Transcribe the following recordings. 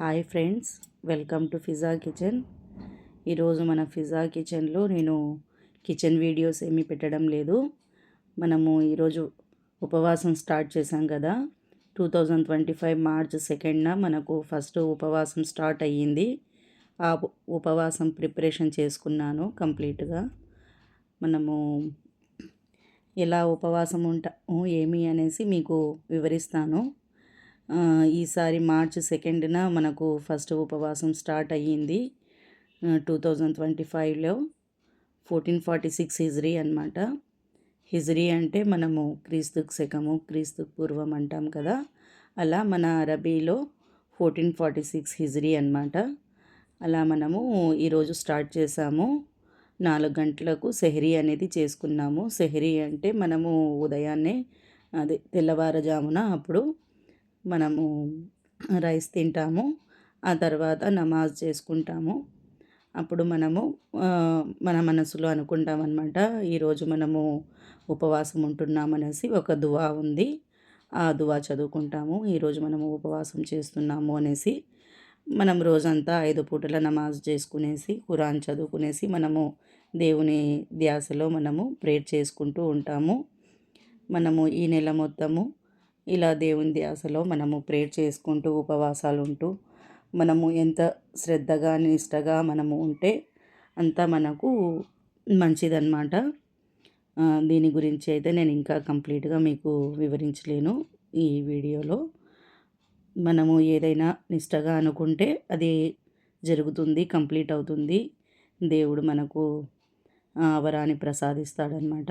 Hi friends welcome to Fiza kitchen. ఈరోజు మన ఫిజా కిచెన్లో నేను కిచెన్ వీడియోస్ ఏమీ పెట్టడం లేదు. మనము ఈరోజు ఉపవాసం స్టార్ట్ చేసాం కదా. Two thousand twenty five March సెకండ్న మనకు ఫస్ట్ ఉపవాసం స్టార్ట్ అయ్యింది. ఆ ఉపవాసం ప్రిపరేషన్ చేసుకున్నాను కంప్లీట్గా. మనము ఎలా ఉపవాసం ఉంటాము ఏమి అనేసి మీకు వివరిస్తాను. ఈసారి మార్చ్ సెకండ్న మనకు ఫస్ట్ ఉపవాసం స్టార్ట్ అయ్యింది. టూ థౌజండ్ ట్వంటీ ఫైవ్లో ఫోర్టీన్ ఫార్టీ సిక్స్ హిజ్రీ అనమాట హిజ్రీ అంటే మనము క్రీస్తుకు శకము క్రీస్తుకు పూర్వం అంటాం కదా. అలా మన అరబీలో ఫోర్టీన్ ఫార్టీ సిక్స్ హిజ్రీ అనమాట అలా మనము ఈరోజు స్టార్ట్ చేసాము. నాలుగు గంటలకు సెహరీ అనేది చేసుకున్నాము. సెహరీ అంటే మనము ఉదయాన్నే అదే తెల్లవారుజామున అప్పుడు మనము రైస్ తింటాము ఆ తర్వాత నమాజ్ చేసుకుంటాము. అప్పుడు మనము మన మనసులో అనుకుంటాం అనమాట ఈరోజు మనము ఉపవాసం ఉంటున్నామనేసి ఒక దువా ఉంది. ఆ దువా చదువుకుంటాము ఈరోజు మనము ఉపవాసం చేస్తున్నాము అనేసి మనం రోజంతా ఐదు పూటల నమాజ్ చేసుకునేసి ఖురాన్ చదువుకునేసి మనము దేవుని ధ్యాసలో మనము ప్రేర్ చేసుకుంటూ ఉంటాము. మనము ఈ నెల మొత్తము ఇలా దేవుని ధ్యాసలో మనము ప్రేర్ చేసుకుంటూ ఉపవాసాలు ఉంటూ మనము ఎంత శ్రద్ధగా నిష్టగా మనము ఉంటే అంత మనకు మంచిదన్నమాట. దీని గురించి అయితే నేను ఇంకా కంప్లీట్గా మీకు వివరించలేను ఈ వీడియోలో. మనము ఏదైనా నిష్టగా అనుకుంటే అది జరుగుతుంది కంప్లీట్ అవుతుంది. దేవుడు మనకు వరాన్ని ప్రసాదిస్తాడనమాట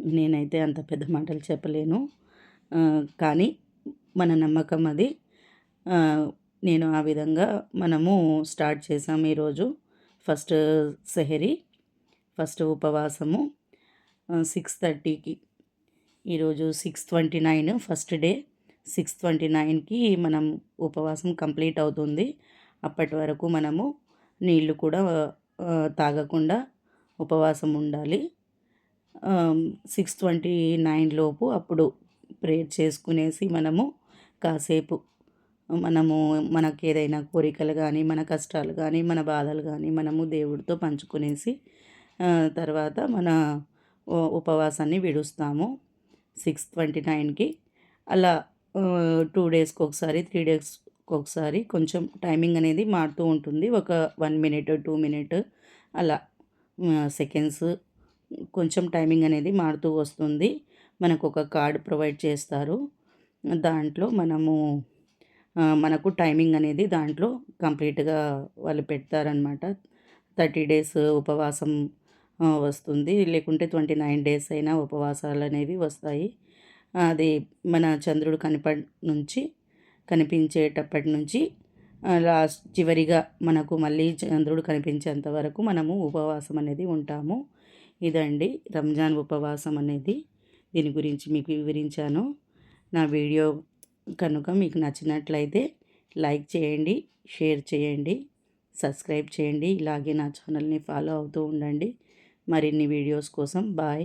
నేనైతే అంత పెద్ద మాటలు చెప్పలేను. కానీ మన నమ్మకం అది. నేను ఆ విధంగా మనము స్టార్ట్ చేసాం ఈరోజు. ఫస్ట్ సెహరీ ఫస్ట్ ఉపవాసము సిక్స్ థర్టీకి ఈరోజు six twenty nine first day six twenty నైన్కి మనం ఉపవాసం కంప్లీట్ అవుతుంది. అప్పటి వరకు మనము నీళ్ళు కూడా తాగకుండా ఉపవాసం ఉండాలి. సిక్స్ ట్వంటీ నైన్ లోపు అప్పుడు ప్రేయర్ చేసుకునేసి మనము కాసేపు మనము మనకు ఏదైనా కోరికలు కానీ మన కష్టాలు కానీ మన బాధలు కానీ మనము దేవుడితో పంచుకునేసి తర్వాత మన ఉపవాసాన్ని విడుస్తాము సిక్స్ ట్వంటీ నైన్కి అలా టూ డేస్కి ఒకసారి త్రీ డేస్కి ఒకసారి కొంచెం టైమింగ్ అనేది మారుతూ ఉంటుంది. ఒక వన్ మినిట్ టూ మినిట్ అలా సెకండ్స్ కొంచెం టైమింగ్ అనేది మారుతూ వస్తుంది. మనకు ఒక కార్డ్ ప్రొవైడ్ చేస్తారు. దాంట్లో మనము మనకు టైమింగ్ అనేది దాంట్లో కంప్లీట్గా వాళ్ళు పెడతారనమాట థర్టీ డేస్ ఉపవాసం వస్తుంది. లేకుంటే ట్వంటీ నైన్ డేస్ అయినా ఉపవాసాలు అనేవి వస్తాయి. అది మన చంద్రుడు కనిప నుంచి కనిపించేటప్పటి నుంచి లాస్ట్ చివరిగా మనకు మళ్ళీ చంద్రుడు కనిపించేంత వరకు మనము ఉపవాసం అనేది ఉంటాము. ఇదండి రంజాన్ ఉపవాసం అనేది. దీని గురించి మీకు వివరించాను. నా వీడియో కనుక మీకు నచ్చినట్లయితే లైక్ చేయండి షేర్ చేయండి సబ్స్క్రైబ్ చేయండి. ఇలాగే నా ఛానల్ని ఫాలో అవుతూ ఉండండి. మరిన్ని వీడియోస్ కోసం బాయ్.